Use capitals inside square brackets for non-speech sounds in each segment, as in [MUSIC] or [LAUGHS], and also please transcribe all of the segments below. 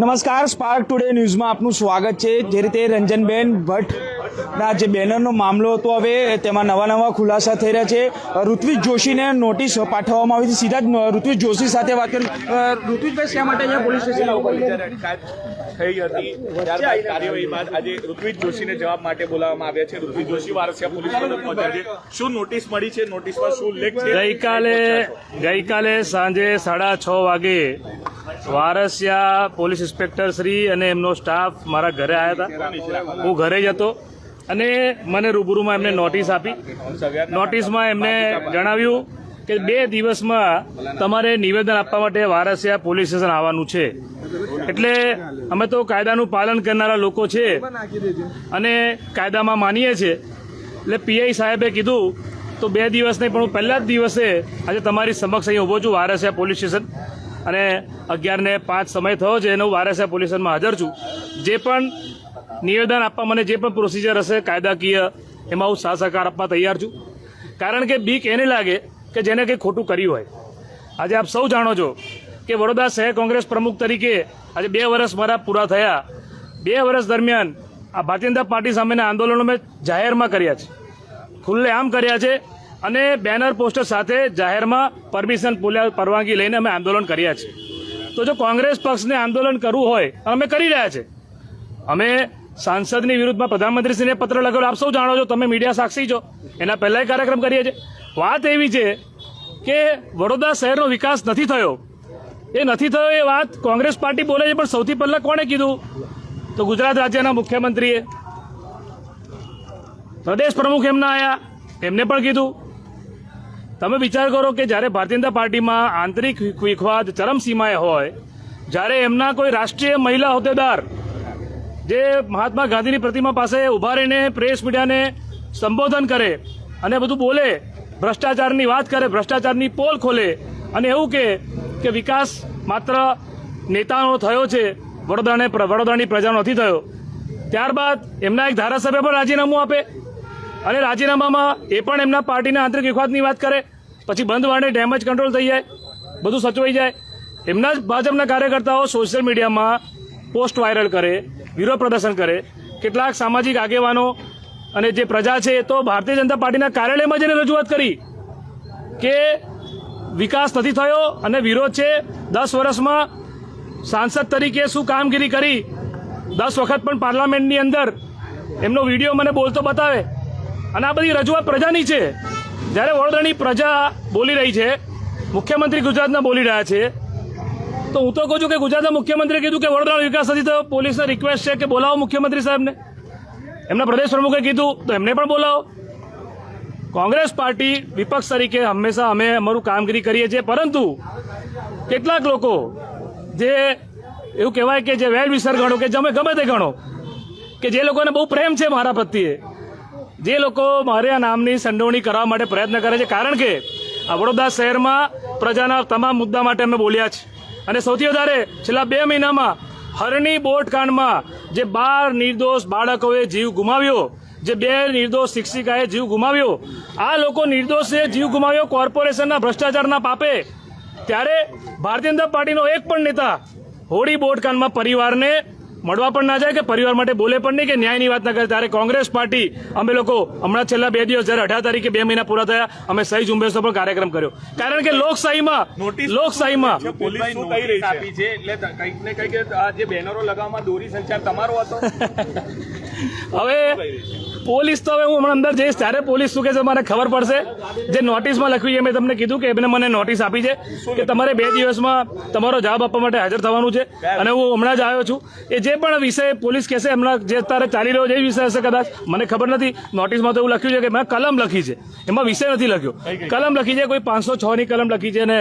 નમસ્કાર spark today ન્યૂઝમાં આપનું સ્વાગત છે. જે રીતે રંજનબેન ભટ્ટના જે બેનરનો મામલો હતો હવે તેમાં નવા નવા ખુલાસા થઈ રહ્યા છે. ઋત્વિક જોશીને નોટિસ પાઠવવામાં આવી હતી. સીધા જ ઋત્વિક જોશી સાથે વાત કરી. ઋત્વિકભાઈ શા માટે અહીંયા પોલીસ સ્ટેશન આવું? થઈ હતી. ત્યારબાદ કાર્યવાહી બાદ આજે ઋત્વિક જોશીને જવાબ માટે બોલાવવામાં આવ્યા છે. ઋત્વિક જોશી વારસિયા પોલીસ સ્ટેશન પહોંચ્યા છે શું નોટિસ મળી છે? નોટિસમાં શું ઉલ્લેખ છે? ગઈકાલે ગઈકાલે સાંજે સાડા છ વાગે વારસિયા પોલીસ ઇન્સ્પેક્ટર શ્રી અને એમનો સ્ટાફ મારા ઘરે આવ્યા હતા. હું ઘરે જ હતો. અને મને રૂબરૂમાં એમને નોટિસ આપી. નોટિસમાં એમને જણાવ્યું કે બે દિવસમાં તમારે નિવેદન આપવા માટે વારસિયા પોલીસ સ્ટેશન આવવાનું છે. એટલે અમે તો કાયદાનું પાલન કરનારા લોકો છે અને કાયદામાં માનીએ છીએ એટલે પીઆઈ સાહેબે કીધું, તો બે દિવસ નહીં પણ હું પહેલા જ દિવસે આજે તમારી સમક્ષ અહીં ઊભો છું વારસિયા પોલીસ સ્ટેશન. અને અગિયારને પાંચ સમય થયો છે, એનું હું વારસિયા પોલીસ હાજર છું. જે પણ નિવેદન આપવા મને જે પણ પ્રોસિજર હશે, કાયદાકીય, એમાં હું સાથ સહકાર આપવા તૈયાર છું. કારણ કે બીક એને લાગે કે જેને કંઈ ખોટું કર્યું હોય. આજે આપ સૌ જાણો છો કે વડોદરા શહેર કોંગ્રેસ પ્રમુખ તરીકે આજે બે વર્ષ મારા પૂરા થયા. બે વર્ષ દરમિયાન આ ભારતીય પાર્ટી સામેના આંદોલનો મેં જાહેરમાં કર્યા છે. ખુલ્લે આમ કર્યા છે. અને બેનર પોસ્ટર સાથે જાહેરમાં પરમિશન પરવાનગી લઈને અમે આંદોલન કર્યા છે. તો જો કોંગ્રેસ પક્ષને આંદોલન કરવું હોય અમે કરી રહ્યા છે. અમે સાંસદની વિરુદ્ધમાં પ્રધાનમંત્રીશ્રીને પત્ર લખેલો આપ સૌ જાણો છો, તમે મીડિયા સાક્ષી છો. એના પહેલાંય કાર્યક્રમ કરીએ છીએ. વાત એવી છે કે વડોદરા શહેરનો વિકાસ નથી થયો. એ નથી થયો એ વાત કોંગ્રેસ પાર્ટી બોલે છે, પણ સૌથી પહેલાં કોણે કીધું? તો ગુજરાત રાજ્યના મુખ્યમંત્રીએ. પ્રદેશ પ્રમુખ એમના આવ્યા એમને પણ કીધું. તમે વિચાર કરો કે જ્યારે ભારતીય જનતા પાર્ટીમાં આંતરિક વિખવાદ ચરમસીમાએ હોય, જ્યારે એમના કોઈ રાષ્ટ્રીય મહિલા હોદ્દેદાર જે મહાત્મા ગાંધીની પ્રતિમા પાસે ઊભા રહીને પ્રેસ મીડિયાને સંબોધન કરે અને બધું બોલે, ભ્રષ્ટાચારની વાત કરે, ભ્રષ્ટાચારની પોલ ખોલે, અને એવું કે કે વિકાસ માત્ર નેતાનો થયો છે, વડોદરાને વડોદરાની પ્રજાનો નથી થયો. ત્યારબાદ એમના એક ધારાસભ્ય પણ રાજીનામું આપે અને રાજીનામામાં એ પણ એમના પાર્ટીના આંતરિક વિખવાદની વાત કરે. પછી બંધ વાળે ડેમેજ કંટ્રોલ થઈ જાય, બધું સચવાઈ જાય. એમના જ ભાજપના કાર્યકર્તાઓ સોશિયલ મીડિયામાં પોસ્ટ વાયરલ કરે, વિરોધ પ્રદર્શન કરે. કેટલાક સામાજિક આગેવાનો અને જે પ્રજા છે તો ભારતીય જનતા પાર્ટીના કાર્યાલયમાં જઈને રજૂઆત કરી કે વિકાસ નથી થયો અને વિરોધ છે. દસ વર્ષમાં સાંસદ તરીકે શું કામગીરી કરી? દસ વખત પણ પાર્લામેન્ટની અંદર એમનો વીડિયો મને બોલતો બતાવે. અને આ બધી રજૂઆત પ્રજાની છે. જ્યારે વડોદરાની પ્રજા બોલી રહી છે, મુખ્યમંત્રી ગુજરાતના બોલી રહ્યા છે, તો હું તો કહું છું કે ગુજરાતના મુખ્યમંત્રીએ કીધું કે વડોદરાનો વિકાસ નથી તો પોલીસને રિક્વેસ્ટ છે કે બોલાવો મુખ્યમંત્રી સાહેબને. એમના પ્રદેશ પ્રમુખે કીધું, તો એમને પણ બોલાવો. કોંગ્રેસ પાર્ટી વિપક્ષ તરીકે હંમેશા અમે અમારું કામગીરી કરીએ છીએ, પરંતુ કેટલાક લોકો જે એવું કહેવાય કે જે વેલ વિસર ગણો કે તમે ગમે તે ગણો, કે જે લોકોને બહુ પ્રેમ છે મારા પ્રત્યે જે લોકો મારા નામની સંડોવણી કરવા માટે પ્રયત્ન કરે છે, કારણ કે આ વડોદરા શહેરમાં પ્રજાના તમામ મુદ્દા માટે અમે બોલ્યા છે. અને સૌથી વધારે છેલ્લા બે મહિનામાં હરણી બોટકાંડમાં જે બાર નિર્દોષ બાળકોએ જીવ ગુમાવ્યો, જે બે નિર્દોષ શિક્ષિકાએ જીવ ગુમાવ્યો, આ લોકો નિર્દોષે જીવ ગુમાવ્યો કોર્પોરેશનના ભ્રષ્ટાચારના પાપે. ત્યારે ભારતીય જનતા પાર્ટીનો એક પણ નેતા હોળી બોટકાંડમાં પરિવારને મળવા પણ ના જાય કે પરિવાર માટે બોલે પણ નહીં કે ન્યાયની વાત ના કરે. ત્યારે કોંગ્રેસ પાર્ટી અમે લોકો હમણાં છેલ્લા બે દિવસ જ્યારે અઢાર તારીખે બે મહિના પૂરા થયા અમે સહી ઝુંબેશનો પણ કાર્યક્રમ કર્યો. કારણ કે લોકશાહીમાં લોકશાહીમાં પોલીસ શું કહી રહી છે? આપી છે એટલે કંઈક ને કંઈક આ જે બેનરો લગાવવામાં દોરી સંચાર તમારો હતો? [LAUGHS] હવે પોલીસ તો હવે હું હમણાં અંદર જઈશ. ત્યારે પોલીસ શું કે છે મને ખબર પડશે. જે નોટિસમાં લખ્યું છે મેં તમને કીધું કે એમને મને નોટિસ આપી છે કે તમારે બે દિવસમાં તમારો જવાબ આપવા માટે હાજર થવાનું છે. અને હું હમણાં જ આવ્યો છું. એ જે પણ વિષય પોલીસ કહેશે હમણાં જે અત્યારે ચાલી રહ્યો છે, એ વિષય હશે કદાચ. મને ખબર નથી. નોટિસમાં તો એવું લખ્યું છે કે મેં કલમ લખી છે. એમાં વિષય નથી લખ્યો. કલમ લખી છે, કોઈ પાંચસો છ ની કલમ લખી છે અને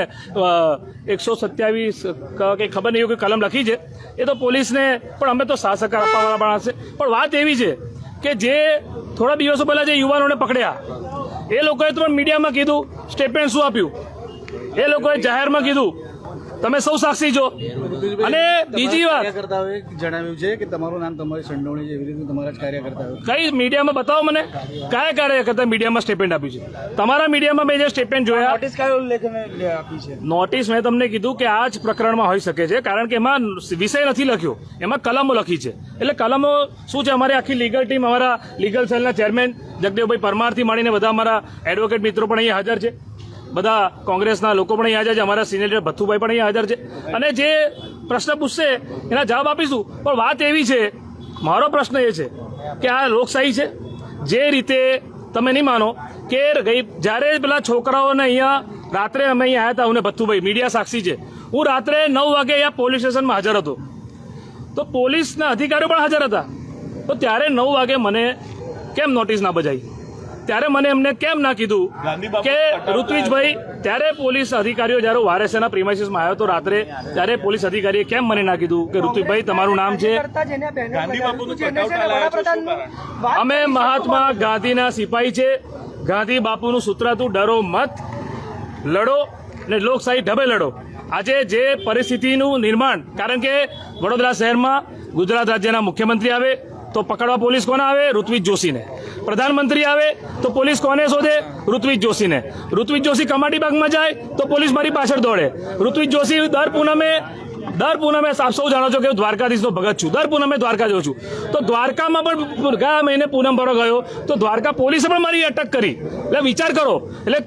એકસો સત્યાવીસ કંઈ ખબર નહીં એવું કલમ લખી છે. એ તો પોલીસને, પણ અમે તો સાહસકાર આપવા આપવાવાળા પણ હશે પણ વાત એવી છે કે જે થોડા દિવસો પહેલા જે યુવાનોને પકડ્યા, એ લોકોએ તો મીડિયામાં કીધું સ્ટેટમેન્ટ શું આપ્યું? એ લોકોએ જાહેરમાં કીધું તમે સૌ સાક્ષી છો. અને બીજી વાત. જણાવ્યું છે કે તમારું નામ તમારી સંડોવણી છે એવી રીતે તમારા જ કાર્યકર્તા કઈ મીડિયામાં બતાવો મને. કયા કાર્યકર્તા મીડિયામાં સ્ટેટમેન્ટ આપ્યું છે? તમારા મીડિયામાં મેં જે સ્ટેટમેન્ટ જોયા નોટિસ કયો ઉલ્લેખ આપી છે? નોટિસ મેં તમને કીધું કે આ જ પ્રકરણમાં હોઈ શકે છે કારણ કે એમાં વિષય નથી લખ્યો. એમાં કલમો લખી છે. એટલે કલમો શું છે? અમારી આખી લીગલ ટીમ અમારા લીગલ સેલના ચેરમેન જગદેવભાઈ પરમારથી માંડીને બધા અમારા એડવોકેટ મિત્રો પણ અહીંયા હાજર છે. બધા કોંગ્રેસના લોકો પણ અહીંયા હાજર છે અમારા સિનિયર લીડર ભથ્થુભાઈ પણ અહીંયા હાજર છે. અને જે પ્રશ્ન પૂછશે, એના જવાબ આપીશું. પણ વાત એવી છે, મારો પ્રશ્ન એ છે કે આ લોકશાહી છે? જે રીતે તમે નહીં માનો કે ગઈ, જ્યારે પેલા છોકરાઓને અહીંયા રાત્રે અમે અહીંયા આવ્યા હતા, હું ભથ્થુભાઈ મીડિયા સાક્ષી છે. હું રાત્રે નવ વાગે અહીંયા પોલીસ સ્ટેશનમાં હાજર હતો. તો પોલીસના અધિકારીઓ પણ હાજર હતા. તો ત્યારે નવ વાગે મને કેમ નોટિસ ના બજાવી ત્યારે મને એમને કેમ ના કીધું કે ઋત્વિજભાઈ ત્યારે પોલીસ અધિકારીઓ જ્યારે વારેસેના પ્રિમાઇસીસમાં આવ્યો તો રાત્રે ત્યારે પોલીસ અધિકારીએ કેમ મને ના કીધું કે ઋત્વિજભાઈ તમારું નામ છે? અમે મહાત્મા ગાંધીના સિપાહી છે. ગાંધી બાપુનું સૂત્ર હતું ડરો મત લડો અને લોકશાહી ઢબે લડો. આજે જે પરિસ્થિતિનું નિર્માણ કારણ કે વડોદરા શહેરમાં ગુજરાત રાજ્યના મુખ્યમંત્રી આવે તો પકડવા પોલીસ કોને આવે? ઋત્વિજ જોશીને. પ્રધાનમંત્રી આવે તો પોલીસ કોને શોધે? ઋત્વિજ જોશીને. ઋત્વિજ જોશી કમાટી બાગમાં જાય તો પોલીસ મારી પાછળ દોડે. ઋત્વિજ જોશી દર પૂનમે દર પૂનમે આપ સૌ જાણો છો કે હું દ્વારકાધીશનો ભગત છું. દર પૂનમે દ્વારકા જાઉં છું. તો દ્વારકામાં પણ ગયા મહિને પૂનમ ભરો ગયો. તો દ્વારકા પોલીસે પણ મારી અટક કરી. એટલે વિચાર કરો. એટલે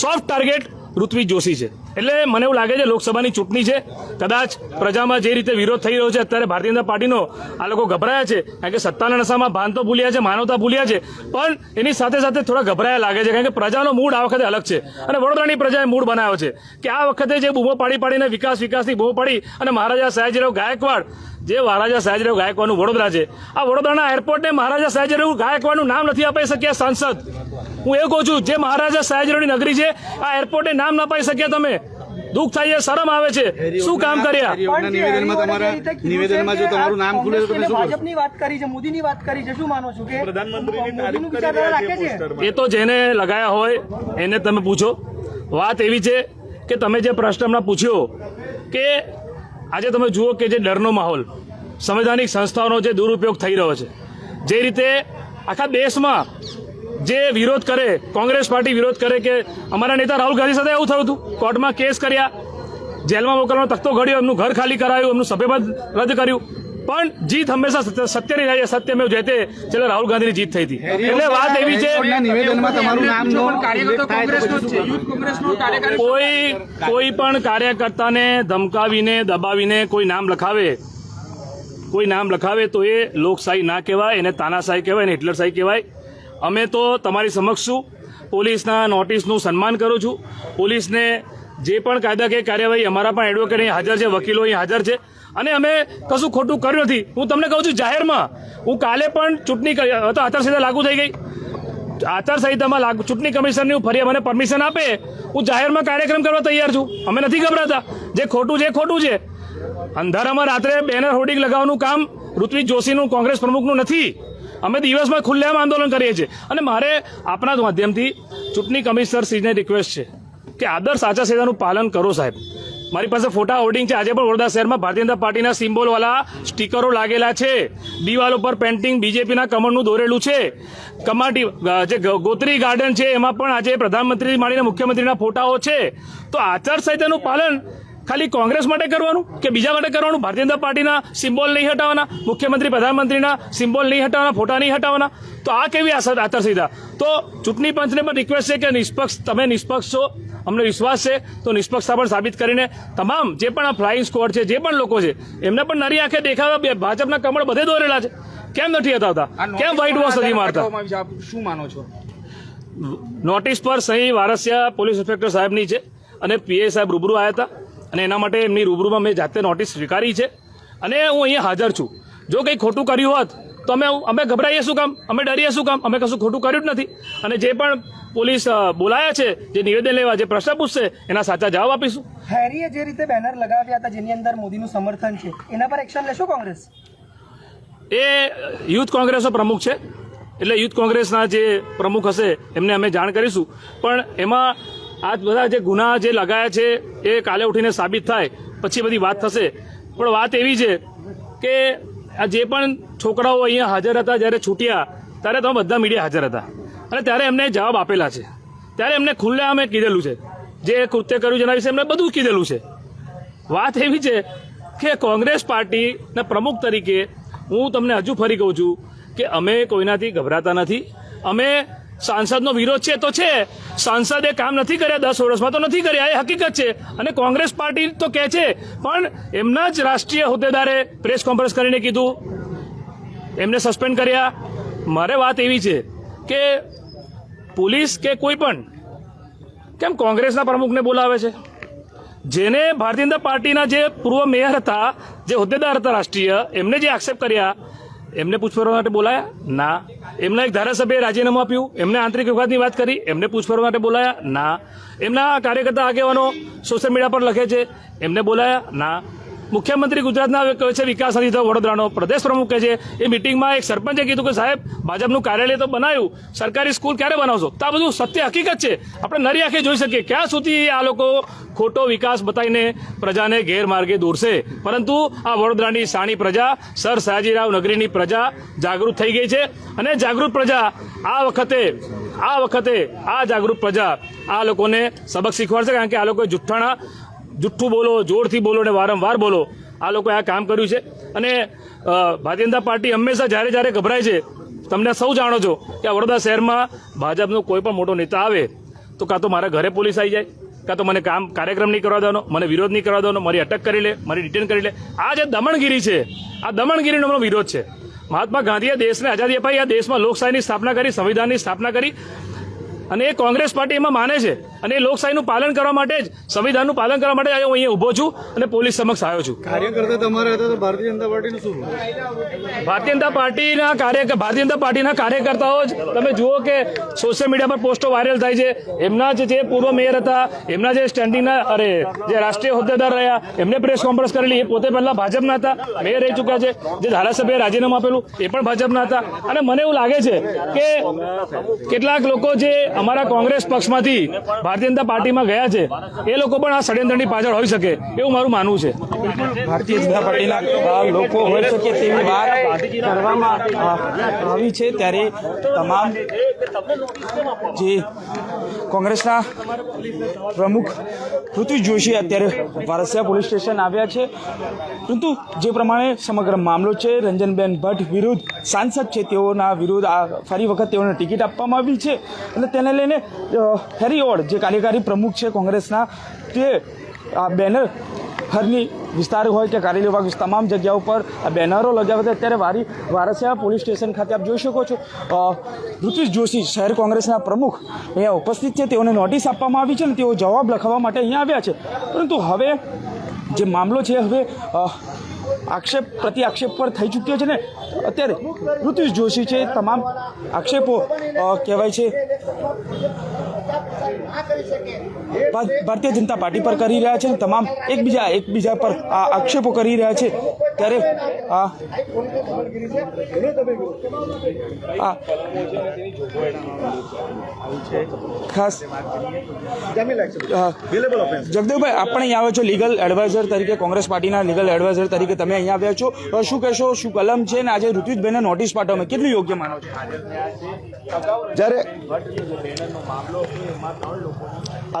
સોફ્ટ ટાર્ગેટ ઋત્વિજ જોશી છે. એટલે મને એવું લાગે છે લોકસભાની ચૂંટણી છે, કદાચ પ્રજામાં જે રીતે વિરોધ થઈ રહ્યો છે, અત્યારે ભારતીય જનતા પાર્ટીનો આ લોકો ગભરાયા છે, કારણ કે સત્તાના નશામાં ભાન તો ભૂલ્યા છે, માનવતા ભૂલ્યા છે, પણ એની સાથે સાથે થોડા ગભરાયા લાગે છે, કારણ કે પ્રજાનો મૂડ આ વખતે અલગ છે. અને વડોદરાની પ્રજાએ મૂડ બનાવ્યો છે કે આ વખતે જે બૂમો પાડી પાડીને વિકાસ વિકાસની બૂમો પાડી અને મહારાજા સયાજીરાવ ગાયકવાડ જે મહારાજા સાહેબરાવ ગાયકવાડનું વડોદરા છે. આ વડોદરાના એરપોર્ટને મહારાજા સાહેબરાવ ગાયકવાડનું નામ નથી અપાઈ શક્યા સાંસદ. હું એવું કહું છું જે મહારાજા સાહેબરાવની નગરી છે આ એરપોર્ટે નામ ન પાઈ શક્યા તમે. દુઃખ થાય છે શરમ આવે છે. શું કામ કર્યા? નિવેદનમાં તમારા નિવેદનમાં જો તમારું નામ ખુલે તો તમે ભાજપની વાત કરી છે મોદીની વાત કરી છે શું માનો છો કે? પ્રધાનમંત્રીની મોદીનું તારીફ કરી વિચારધારા રહ્યા છે રાખે છે? પોસ્ટરમાં. એ તો જેને લગાયા હોય એને તમે પૂછો. વાત એવી છે કે તમે જે પ્રશ્ન હમણાં પૂછ્યો કે આજે તમે જુઓ કે જે ડરનો માહોલ, સંવૈધાનિક સંસ્થાઓનો જે દુરુપયોગ થઈ રહ્યો છે, જે રીતે આખા દેશમાં જે વિરોધ કરે, કોંગ્રેસ પાર્ટી વિરોધ કરે કે અમારા નેતા રાહુલ ગાંધી સાથે એવું થયું હતું, કોર્ટમાં કેસ કર્યા, જેલમાં મોકલવાનો તખતો ઘડ્યો, એમનું ઘર ખાલી કરાયું, એમનું સભ્યપદ રદ કર્યું. પણ જીત હંમેશા સત્ય- સત્યની રહે છે સત્યમેવ જયતે છેલ્લે રાહુલ ગાંધીની જીત થઈ હતી. એટલે વાત એવી છે? કોઈ કોઈ પણ કાર્યકર્તાને ધમકાવીને દબાવીને કોઈ નામ લખાવે કોઈ નામ લખાવે તો એ લોકશાહી ના કહેવાય એને તાનાશાહી કહેવાય એને હિટલરશાહી કહેવાય. અમે તો તમારી સમક્ષ છું. પોલીસના નોટિસનું સન્માન કરું છું. પોલીસને જે પણ કાયદાકીય કાર્યવાહી અમારા પણ એડવોકેટ અહીં હાજર છે, વકીલો અહીં હાજર છે. અને અમે કશું ખોટું કર્યું નથી. હું તમને કહું છું, જાહેરમાં હું કાલે પણ ચૂંટણી આચારસંહિતા લાગુ થઈ ગઈ. આચારસંહિતામાં લાગુ, ચૂંટણી કમિશનની હું ફરી, મને પરમિશન આપે, હું જાહેરમાં કાર્યક્રમ કરવા તૈયાર છું. અમે નથી ગભરાતા. જે ખોટું છે ખોટું છે. અંધારામાં રાત્રે બેનર હોર્ડિંગ લગાવવાનું કામ ઋત્વિજ જોશીનું, કોંગ્રેસ પ્રમુખનું નથી. અમે દિવસમાં ખુલ્લેઆમ આંદોલન કરીએ છીએ. અને મારે આપણા માધ્યમથી ચૂંટણી કમિશનર શ્રીને રિક્વેસ્ટ છે. કે આદર્શ આચારસંહિતાનું પાલન કરો સાહેબ. મારી પાસે ફોટા હોર્ડિંગ છે. આજે પણ વડોદરા શહેરમાં ભારતીય જનતા પાર્ટીના સિમ્બોલવાળા સ્ટીકરો લાગેલા છે. દિવાલ ઉપર પેન્ટિંગ બીજેપીના કમળનું દોરેલું છે. કમાટી જે ગોત્રી ગાર્ડન છે, એમાં પણ આજે પ્રધાનમંત્રી માંડીને મુખ્યમંત્રીના ફોટાઓ છે. તો આચારસંહિતાનું પાલન ખાલી કોંગ્રેસ માટે કરવાનું કે બીજા માટે કરવાનું? ભારતીય જનતા પાર્ટીના સિમ્બોલ નહીં હટાવવાના મુખ્યમંત્રી, પ્રધાનમંત્રીના સિમ્બોલ નહીં હટાવવાના ફોટા નહીં હટાવવાના તો આ કેવી આચાર આચારસંહિતા તો ચૂંટણી પંચને પણ રિક્વેસ્ટ છે કે નિષ્પક્ષ તમે નિષ્પક્ષ છો. અમને વિશ્વાસ છે તો નિષ્પક્ષતા પણ સાબિત કરીને તમામ જે પણ આ ફ્લાઇંગ સ્કોડ છે જે પણ લોકો છે એમને પણ નરી આંખે દેખાવા ભાજપના કમળ બધે દોરેલા છે. કેમ નથી હતા કેમ વ્હાઇટ વોશ નથી મારતા? શું માનો છો? નોટિસ પર સહી વારસિયા પોલીસ ઇન્સ્પેક્ટર સાહેબની છે અને પીએ સાહેબ રૂબરૂ આવ્યા હતા અને એના માટે એમની રૂબરૂમાં મેં જાતે નોટિસ સ્વીકારી છે. અને હું અહીંયા હાજર છું. જો કંઈ ખોટું કર્યું હોત તો અમે અમે ગભરાઈએ શું કામ? અમે ડરીએ શું કામ? અમે કશું ખોટું કર્યું જ નથી. અને જે પણ પોલીસ બોલાયા છે જે નિવેદન લેવા જે પ્રશ્ન પૂછશે એના સાચા જવાબ આપીશું. હેરીએ જે રીતે બેનર લગાવ્યા હતા જેની અંદર મોદીનું સમર્થન છે એના પર એક્શન લેશો કોંગ્રેસ? એ યુથ કોંગ્રેસનો પ્રમુખ છે. એટલે યુથ કોંગ્રેસના જે પ્રમુખ હશે એમને અમે જાણ કરીશું. પણ એમાં આ બધા જે ગુના જે લગાયા છે એ કાલે ઉઠીને સાબિત થાય પછી બધી વાત થશે. પણ વાત એવી છે કે આ જે પણ છોકરાઓ અહીંયા હાજર હતા, જ્યારે છૂટ્યા, ત્યારે તમે બધા મીડિયા હાજર હતા. અને ત્યારે એમને જવાબ આપેલા છે. ત્યારે એમને ખુલ્લેઆમે કીધેલું છે. જે કૃત્ય કર્યું જેના વિશે એમને બધું કીધેલું છે. વાત એવી છે કે કોંગ્રેસ પાર્ટીના પ્રમુખ તરીકે હું તમને હજુ ફરી કહું છું કે અમે કોઈનાથી ગભરાતા નથી. અમે સાંસદનો વિરોધ છે તો છે. સાંસદે કામ નથી કર્યા, દસ વર્ષમાં તો નથી કર્યા, એ હકીકત છે. અને કોંગ્રેસ પાર્ટી તો કહે છે, પણ એમના જ રાષ્ટ્રીય હોદ્દેદારે પ્રેસ કોન્ફરન્સ કરીને કીધું. એમને સસ્પેન્ડ કર્યા. મારે વાત એવી છે કે પોલીસ કે કોઈ પણ, કેમ કોંગ્રેસના પ્રમુખને બોલાવે છે? જેને ભારતીય જનતા પાર્ટીના જે પૂર્વ મેયર હતા, જે હોદ્દેદાર હતા રાષ્ટ્રીય, એમને જે આક્ષેપ કર્યા, એમને પૂછપરછ માટે બોલાયા? ના. એમના એક ધારાસભ્યએ રાજીનામું આપ્યું. એમને આંતરિક વિવાદની વાત કરી. એમને પૂછપરછ માટે બોલાયા. ના. એમના કાર્યકર્તા આગેવાનો સોશિયલ મીડિયા પર લખે છે. એમને બોલાયા. ના. મુખ્યમંત્રી ગુજરાતના કહે છે, વિકાસ નથી વડોદરાનો. પ્રદેશ પ્રમુખ કહે છે, એ મિટિંગમાં એક સરપંચે કીધું કે, સાહેબ, ભાજપનું કાર્યાલય તો બનાવ્યું સરકારી સ્કૂલ ક્યારે બનાવશો? તો આ બધું સત્ય હકીકત છે. આપણે નરી આંખે જોઈ શકીએ. ક્યાં સુધી આ લોકો ખોટો વિકાસ બતાવીને પ્રજાને ગેરમાર્ગે દોરશે? પરંતુ આ વડોદરાની સાણી પ્રજા, સર સયાજીરાવ નગરીની પ્રજા જાગૃત થઈ ગઈ છે. અને જાગૃત પ્રજા આ વખતે આ વખતે આ જાગૃત પ્રજા આ લોકોને સબક શીખવાડશે. કારણ કે આ લોકોએ જુઠ્ઠાણા જુઠ્ઠું બોલો, જોરથી બોલો અને વારંવાર બોલો. આ લોકોએ આ કામ કર્યું છે. અને ભારતીય જનતા પાર્ટી હંમેશા જ્યારે જ્યારે ગભરાય છે, તમને સૌ જાણો છો કે આ વડોદરા શહેરમાં ભાજપનો કોઈ પણ મોટો નેતા આવે, તો કાં તો મારા ઘરે પોલીસ આવી જાય, કાં તો મને કામ, કાર્યક્રમ નહીં કરવા દેવાનો, મને વિરોધ નહીં કરવા દેવાનો, મારી અટક કરી લે, મારી ડિટેન કરી લે. આ જે દમણગીરી છે, આ દમણગીરીનો અમારો વિરોધ છે. મહાત્મા ગાંધીએ દેશને આઝાદી અપાઈ, આ દેશમાં લોકશાહીની સ્થાપના કરી, સંવિધાનની સ્થાપના કરી, અને એ કોંગ્રેસ પાર્ટી એમાં માને છે. અને એ લોકશાહીનું પાલન કરવા માટે જ સંવિધાનનું પાલન કરવા માટે આજે હું અહીંયા ઊભો છું અને પોલીસ સમક્ષ આવ્યો છું. કાર્યકર્તા તમારા હતા તો ભારતીય જનતા પાર્ટીનું શું ભારતીય જનતા પાર્ટીના કાર્ય ભારતીય જનતા પાર્ટીના કાર્યકર્તાઓ જ તમે જુઓ કે સોશિયલ મીડિયા પર પોસ્ટો વાયરલ થાય છે. એમના જે પૂર્વ મેયર હતા એમના જે સ્ટેન્ડિંગના અરે જે રાષ્ટ્રીય હોદ્દેદાર રહ્યા એમને પ્રેસ કોન્ફરન્સ કરેલી. એ પોતે પહેલા ભાજપના હતા મેયર રહી ચૂક્યા છે. જે ધારાસભ્યએ રાજીનામું આપેલું એ પણ ભાજપના હતા. અને મને એવું લાગે છે કે કેટલાક લોકો જે અમારા કોંગ્રેસ પક્ષમાંથી ભારતીય જનતા પાર્ટીમાં ગયા છે, એ લોકો પણ આ ષડયંત્રની પાછળ હોઈ શકે, એવું મારું માનવું છે. ભારતીય જનતા પાર્ટીના લોકો હોઈ શકે તેવી વાત કરવામાં આવી છે, ત્યારે તમામ જે કોંગ્રેસના પ્રમુખ ઋતુ જોશી અત્યારે વારસિયા પોલીસ સ્ટેશન આવ્યા છે. પરંતુ જે પ્રમાણે સમગ્ર મામલો છે, રંજનબેન ભટ્ટ વિરુદ્ધ સાંસદ છે, તેઓના વિરુદ્ધ આ ફરી વખત તેઓને ટિકિટ આપવામાં આવી છે. અને તેને લઈને હેરી ઓડ જે કાર્યકારી પ્રમુખ છે કોંગ્રેસના તે આ બેનર હરની વિસ્તાર હોય કે કારેલી વિભાગ તમામ જગ્યાઓ પર આ બેનરો લગાવ્યા હતા અત્યારે વારી વારસિયા પોલીસ સ્ટેશન ખાતે આપ જોઈ શકો છો અ, જોશી શહેર કોંગ્રેસના પ્રમુખ અહીંયા ઉપસ્થિત છે. તેઓને નોટિસ આપવામાં આવી છે અને તેઓ જવાબ લખાવવા માટે અહીંયા આવ્યા છે. પરંતુ હવે જે મામલો છે હવે આક્ષેપ પ્રતિ આક્ષેપ પર થઈ ચૂક્યો છે ને અત્યારે ઋતુજ જોશી છે તમામ આક્ષેપો કહેવાય છે. ભારતીય જનતા પાર્ટી પર કરી રહ્યા છે તમામ એકબીજા એકબીજા પર આ આક્ષેપો કરી રહ્યા છે. ત્યારે હા. હા. ખાસ. જગદેવભાઈ આપણે અહીંયા આવ્યા છો લીગલ એડવાઇઝર તરીકે, કોંગ્રેસ પાર્ટીના લીગલ એડવાઇઝર તરીકે તમે અહીંયા આવ્યા છો. શું કહેશો, શું કલમ છે? ને આજે ઋત્વિજભાઈને નોટિસ પાઠવવામાં કેટલું યોગ્ય માનો છો? જ્યારે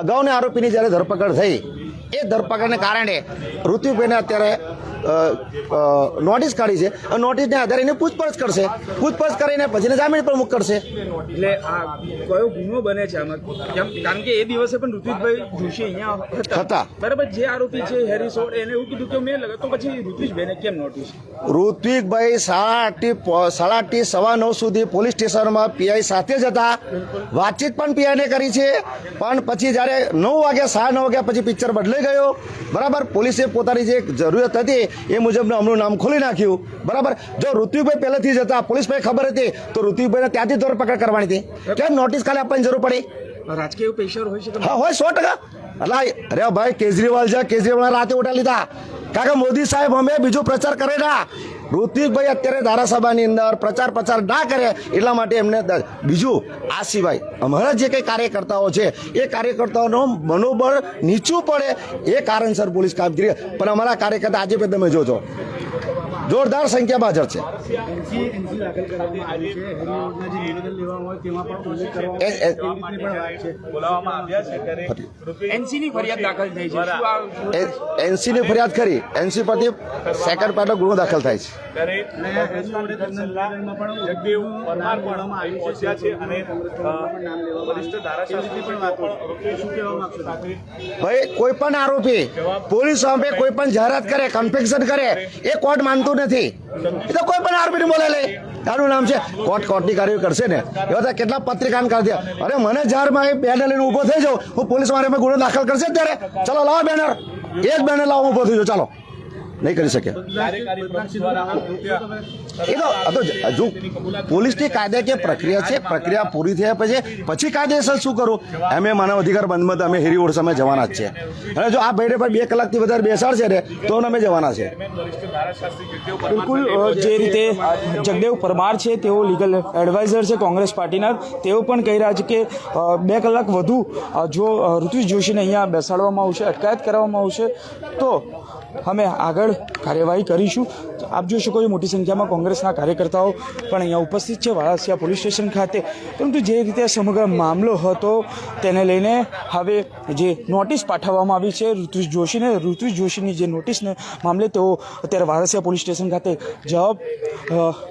અગાઉના આરોપીની જ્યારે ધરપકડ થઈ, એ ધરપકડને કારણે ઋત્વિભાઈને અત્યારે નોટિસ કાઢી છે. અને નોટિસને આધારે એને પૂછપરછ કરશે. પૂછપરછ કરીને પછી જામીન પર મુક કરશે. એટલે આ કયો ગુનો બને છે આમાં? કારણ કે એ દિવસે પણ ઋત્વિજભાઈ જોશી અહીંયા હતા. બરાબર જે આરોપી છે હેરી સોડ એને એવું કીધું કે મેં લગા તો પછી ઋત્વિજભાઈને કેમ નોટિસ ઋત્વિકભાઈ સાડા આઠથી સાડા આઠથી સવા નવ સુધી પોલીસ સ્ટેશનમાં પીઆઈ સાથે જ હતા. વાતચીત પણ પીઆઈને કરી છે. પણ પછી જ્યારે નવ વાગ્યા સાડા નવ વાગ્યા પછી પિક્ચર બદલાઈ ગયો. બરાબર પોલીસે પોતાની જે જરૂરિયાત હતી એ મુજબનું અમનું નામ ખોલી નાખ્યું. બરાબર? જો ઋત્વિકભાઈ પહેલેથી જ હતા પોલીસ ભાઈ ખબર હતી તો ૃત્વિકભાઈને ત્યાંથી ધરપકડ કરવાની હતી. કેમ નોટિસ ખાલી આપવાની જરૂર પડી? રાજકીય પ્રેશર હોય છે હા, હોય સો ટકા. એટલે અરે ભાઈ, કેજરીવાલ છે કેજરીવાલ રાતે ઉઠા લીધા. કારણ કે મોદી સાહેબ અમે બીજો પ્રચાર કરે ના. ઋત્વિકભાઈ અત્યારે ધારાસભાની અંદર પ્રચાર પ્રચાર ના કરે, એટલા માટે એમને બીજું આ સિવાય અમારા જે કંઈ કાર્યકર્તાઓ છે, એ કાર્યકર્તાઓનો મનોબળ નીચું પડે એ કારણસર પોલીસ કામગીરી. પણ અમારા કાર્યકર્તા આજે પણ તમે જોજો. જોરદાર સંખ્યામાં હાજર છે. એ- એ- બોલાવવામાં આવ્યા છે ત્યારે ઋત્વિજ એનસી ની ફરિયાદ દાખલ થઈ છે. શું આ એનસી ની ફરિયાદ કરી. એનસી પરથી સેકન્ડ પાર્ટનો ગુનો દાખલ થાય છે. ભાઈ કોઈ પણ આરોપી પોલીસ સામે કોઈ પણ જાહેરાત કરે કન્ફેક્શન કરે એ કોર્ટ માનતું નથી. એ તો કોઈ પણ આરોપીને બોલે લે. તારું નામ છે? કોર્ટ કોર્ટની કાર્યવાહી કરશે ને. એવા તો કેટલા પત્રિકાન કરી દે. અરે મને જારમાં એ બેનર લઈને ઊભો થઈ જાઉં. હું પોલીસ મારે ગુનો દાખલ કરશે ત્યારે. ચલો લાવો બેનર. એક બેનર લાવો, ઊભો થઈ જાઉં. ચાલો. નહીં કરી શકે. એ તો જો પોલીસની કાયદાકીય પ્રક્રિયા છે પ્રક્રિયા પૂરી થયા પછી પછી કાયદેસર શું કરું? અમે માનવ અધિકાર બંધમાં અમે હેરી ઓડ સામે જવાના જ છે અને જો આ બેડે પર બે કલાકથી વધારે બેસાડશે ને તો અમે જવાના છે બિલકુલ જે રીતે જગદેવ પરમાર છે તેઓ લીગલ એડવાઇઝર છે કોંગ્રેસ પાર્ટીના તેઓ પણ કહી રહ્યા છે કે બે કલાક વધુ જો અ, જોશીને અહીંયા બેસાડવામાં આવશે અટકાયત કરવામાં આવશે તો અમે આગળ કાર્યવાહી કરીશું. આપ જોઈ શકો છો મોટી સંખ્યામાં કોંગ્રેસના કાર્યકર્તાઓ પણ અહીંયા ઉપસ્થિત છે, વારાસિયા પોલીસ સ્ટેશન ખાતે. પરંતુ જે રીતે સમગ્ર મામલો હતો તેને લઈને હવે જે નોટિસ પાઠવવામાં આવી છે, ઋત્વિજ જોશીને, ઋત્વિજ જોશીની જે નોટિસને મામલે તેઓ અત્યારે વારસિયા પોલીસ સ્ટેશન ખાતે જવાબ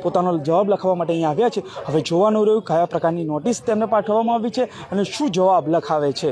પોતાનો જવાબ લખવા માટે અહીંયા આવ્યા છે. હવે જોવાનું રહ્યું કયા પ્રકારની નોટિસ તેમને પાઠવવામાં આવી છે અને શું જવાબ લખાવે છે.